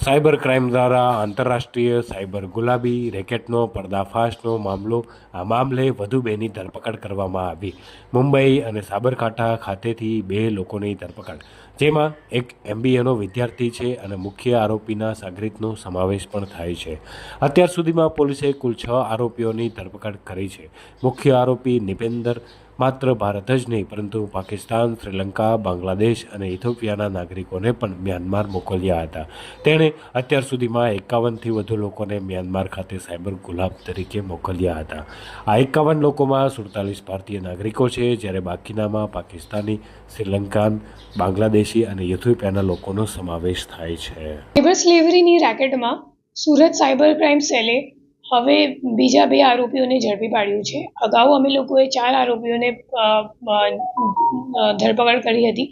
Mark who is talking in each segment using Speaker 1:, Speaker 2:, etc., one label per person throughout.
Speaker 1: Cyber crime દ્વારા આંતરરાષ્ટ્રીય cyber ગુલાબી, રેકેટનો પર્દાફાશનો મામલો, આ મામલે વધુ બેની ધરપકડ કરવામાં આવી. મુંબઈ અને સાબરકાંઠા ખાતેથી બે લોકોની ધરપકડ, જેમાં એક એમબીએનો વિદ્યાર્થી છે અને મુખ્ય આરોપીના સાગરીતનો સમાવેશ પણ થાય છે. અત્યાર સુધીમાં પોલીસે કુલ છ આરોપીઓની ધરપકડ કરી છે. મુખ્ય આરોપી નિપેન્દર માત્ર ભારત જ નહીં, પરંતુ પાકિસ્તાન, શ્રીલંકા, બાંગ્લાદેશ અને ઇથોપિયાના નાગરિકોને પણ મ્યાનમાર મોકલ્યા હતા. તેણે અત્યાર સુધીમાં એકાવનથી વધુ લોકોને મ્યાનમાર ખાતે સાયબર ગુલાબ તરીકે મોકલ્યા હતા. આ એકાવન લોકોમાં સુડતાલીસ ભારતીય નાગરિકો છે, જ્યારે બાકીનામાં પાકિસ્તાની, શ્રીલંકાન, બાંગ્લાદેશી અને ઇથોપિયાના લોકોનો સમાવેશ થાય છે.
Speaker 2: સાયબર ક્રાઇમ સેલે હવે બીજા બે આરોપીઓને ઝડપી પાડ્યું છે. અગાઉ અમે લોકોએ ચાર આરોપીઓને ધરપકડ કરી હતી.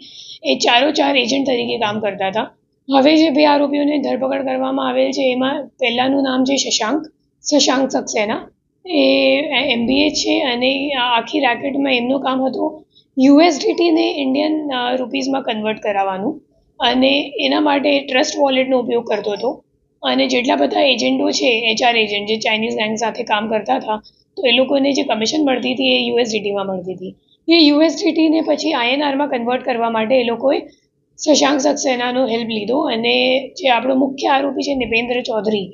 Speaker 2: એ ચારો ચાર એજન્ટ તરીકે કામ કરતા હતા. હવે જે બે આરોપીઓને ધરપકડ કરવામાં આવેલ છે, એમાં પહેલાંનું નામ છે શશાંક શશાંક સક્સેના. એ એમબીએ છે અને આખી રેકેટમાં એમનું કામ હતું યુએસડીટીને ઇન્ડિયન રૂપીઝમાં કન્વર્ટ કરાવવાનું. અને એના માટે ટ્રસ્ટ વોલેટનો ઉપયોગ કરતો હતો. અને જેટલા બધા એજન્ટો છે એચઆર એજન્ટ જે ચાઇનીઝ ગેંગ સાથે કામ કરતા હતા, તો એ લોકોને જે કમિશન મળતી હતી એ યુએસડીટીમાં મળતી હતી. એ યુએસડીટીને પછી આઈએનઆરમાં કન્વર્ટ કરવા માટે એ લોકોએ શશાંક સક્સેનાનો હેલ્પ લીધો અને જે આપણો મુખ્ય આરોપી છે નિપેન્દ્ર ચૌધરી,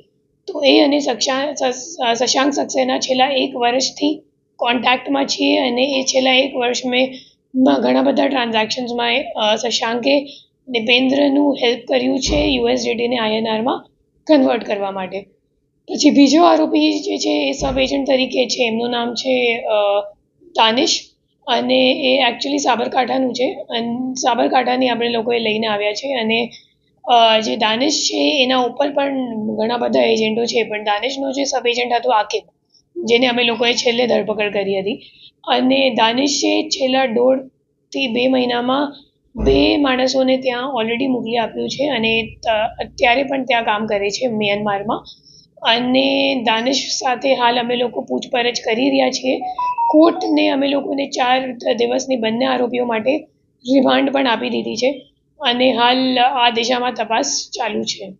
Speaker 2: તો એ અને શશાંક સક્સેના છેલ્લા એક વર્ષથી કોન્ટેક્ટમાં છીએ અને એ છેલ્લા એક વર્ષ મેં ઘણા બધા ટ્રાન્ઝેક્શન્સમાં શશાંકે નિપેન્દ્રનું હેલ્પ કર્યું છે યુએસડીટીને આઈએનઆરમાં કન્વર્ટ કરવા માટે. પછી બીજો આરોપી જે છે એ સબ એજન્ટ તરીકે છે. એમનું નામ છે તાનિશ અને એ એકચ્યુઅલી સાબરકાંઠાનું છે. અને સાબરકાંઠાની આપણે લોકોએ લઈને આવ્યા છે અને જે દાનિશ છે એના ઉપર પણ ઘણા બધા એજન્ટો છે. પણ દાનિશનો જે સબ એજન્ટ હતો, આકિબ, જેને અમે લોકોએ છેલ્લે ધરપકડ કરી હતી. અને દાનિશે છેલ્લા દોઢથી બે મહિનામાં બે માણસોને ત્યાં ઓલરેડી મોકલી આપ્યું છે અને અત્યારે પણ ત્યાં કામ કરે છે મ્યાનમારમાં અને દાનિશ સાથે હાલ અમે લોકો પૂછપરછ કરી રહ્યા છીએ. કોર્ટને અમે લોકોને ચાર દિવસની બંને આરોપીઓ માટે રિમાન્ડ પણ આપી દીધી છે. અને હાલ આ દિશામાં તપાસ ચાલુ છે.